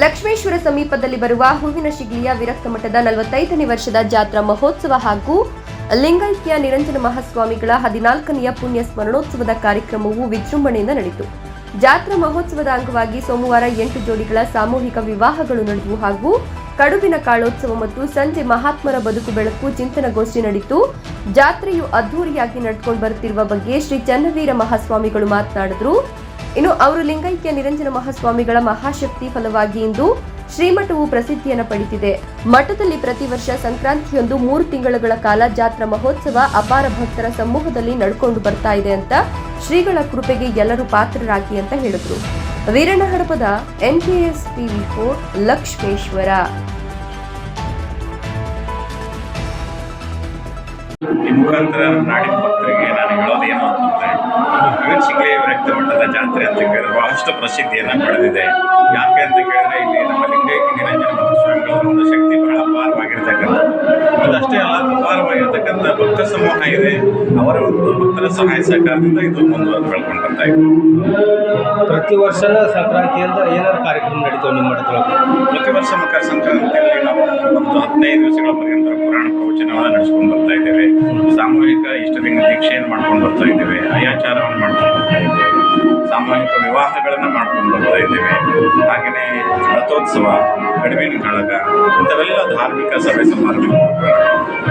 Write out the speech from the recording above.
ಲಕ್ಷ್ಮೇಶ್ವರ ಸಮೀಪದಲ್ಲಿ ಬರುವ ಹೂವಿನ ಶಿಗ್ಲಿಯ ವಿರಕ್ತ ಮಠದ ನಲವತ್ತೈದನೇ ವರ್ಷದ ಜಾತ್ರಾ ಮಹೋತ್ಸವ ಹಾಗೂ ಲಿಂಗೈಕ್ಯ ನಿರಂಜನ ಮಹಾಸ್ವಾಮಿಗಳ ಹದಿನಾಲ್ಕನೆಯ ಪುಣ್ಯ ಸ್ಮರಣೋತ್ಸವದ ಕಾರ್ಯಕ್ರಮವು ವಿಜೃಂಭಣೆಯಿಂದ ನಡೆಯಿತು. ಜಾತ್ರಾ ಮಹೋತ್ಸವದ ಅಂಗವಾಗಿ ಸೋಮವಾರ ಎಂಟು ಜೋಡಿಗಳ ಸಾಮೂಹಿಕ ವಿವಾಹಗಳು ನಡೆದವು ಹಾಗೂ ಕಡುಬಿನ ಕಾಳೋತ್ಸವ ಮತ್ತು ಸಂಜೆ ಮಹಾತ್ಮರ ಬದುಕು ಬೆಳಕು ಚಿಂತನಗೋಷ್ಠಿ ನಡೆಯಿತು ಜಾತ್ರೆಯು ಅದ್ದೂರಿಯಾಗಿ ನಡ್ಕೊಂಡು ಬರುತ್ತಿರುವ ಬಗ್ಗೆ ಶ್ರೀ ಚನ್ನವೀರ ಮಹಾಸ್ವಾಮಿಗಳು ಮಾತನಾಡಿದ್ರು. ಇನ್ನು ಅವರು ಲಿಂಗೈಕ್ಯ ನಿರಂಜನ ಮಹಾಸ್ವಾಮಿಗಳ ಮಹಾಶಕ್ತಿ ಫಲವಾಗಿ ಇಂದು ಶ್ರೀಮಠವು ಪ್ರಸಿದ್ಧಿಯನ್ನು ಪಡೆದಿದೆ. ಮಠದಲ್ಲಿ ಪ್ರತಿ ವರ್ಷ ಸಂಕ್ರಾಂತಿಯೊಂದು ಮೂರು ತಿಂಗಳುಗಳ ಕಾಲ ಜಾತ್ರಾ ಮಹೋತ್ಸವ ಅಪಾರ ಭಕ್ತರ ಸಮೂಹದಲ್ಲಿ ನಡ್ಕೊಂಡು ಬರ್ತಾ ಇದೆ ಅಂತ ಶ್ರೀಗಳ ಕೃಪೆಗೆ ಎಲ್ಲರೂ ಪಾತ್ರರಾಗಿ ಅಂತ ಹೇಳಿದ್ರು. Veeranna Hadapada NKS TV four Lakshmeshwar. ಮುಖಾಂತರ ನಾಡಿನ ಭಕ್ತರಿಗೆ ನಾನು ಹೇಳೋದೇನು ಅಂತಂದ್ರೆ ವಿವೇಕ್ ರಕ್ತ ಜಾತ್ರೆ ಅಂತ ಕೇಳಿದ್ರೆ. ಬಹಳಷ್ಟು ಪ್ರಸಿದ್ಧಿಯನ್ನು ಪಡೆದಿದೆ. ಯಾಕೆ ಅಂತ ಕೇಳಿದ್ರೆ ಇಲ್ಲಿ ನಮ್ಮ ಲಿಂಗೈಕ್ಯ ನಿರಂಜನ ಮಹಾಸ್ವಾಮಿಗಳ ಒಂದು ಶಕ್ತಿ ಬಹಳ ಅಪಾರವಾಗಿರ್ತಕ್ಕಂಥದ್ದು. ಅದಷ್ಟೇ ಅಲ್ಲ ಅಪಾರವಾಗಿರ್ತಕ್ಕಂಥ ಭಕ್ತ ಸಮೂಹ ಇದೆ. ಅವರ ಒಂದು ಭಕ್ತರ ಸಹಾಯ ಸಹಕಾರದಿಂದ ಇದು ಮುಂದುವರೆದು ಬೆಳ್ಕೊಂಡು ಬರ್ತಾ ಇದೆ. ಪ್ರತಿ ಅಂತ ಸಂಕ್ರಾಂತಿಯಿಂದ ಏನಾದ್ರು ಕಾರ್ಯಕ್ರಮ ನಡೀತಾವೆ ನಿಮ್ಮ ಮಠದೊಳಗೆ ಪ್ರತಿ ವರ್ಷ ಮಕರ ಸಂಕ್ರಾಂತಿಯಲ್ಲಿ ನಾವು ಒಂದು ಹದಿನೈದು ದಿವಸಗಳ ಪರ್ಯಂತ ಇಷ್ಟಲಿಂಗ ದೀಕ್ಷೆಯನ್ನು ಮಾಡ್ಕೊಂಡು ಬರ್ತಾ ಇದ್ದೇವೆ ಅಯಾಚಾರವನ್ನು ಮಾಡ್ಕೊಂಡು ಬರ್ತಾ ಇದ್ದೇವೆ, ಸಾಮೂಹಿಕ ವಿವಾಹಗಳನ್ನು ಮಾಡ್ಕೊಂಡು ಬರ್ತಾ ಇದ್ದೇವೆ. ಹಾಗೆಯೇ ರಥೋತ್ಸವ ಕಡಿಮೆ ಕಾಳಗ, ಇಂಥವೆಲ್ಲ ಧಾರ್ಮಿಕ ಸಭೆ ಸಮಾರಂಭ ಆಯ್ತು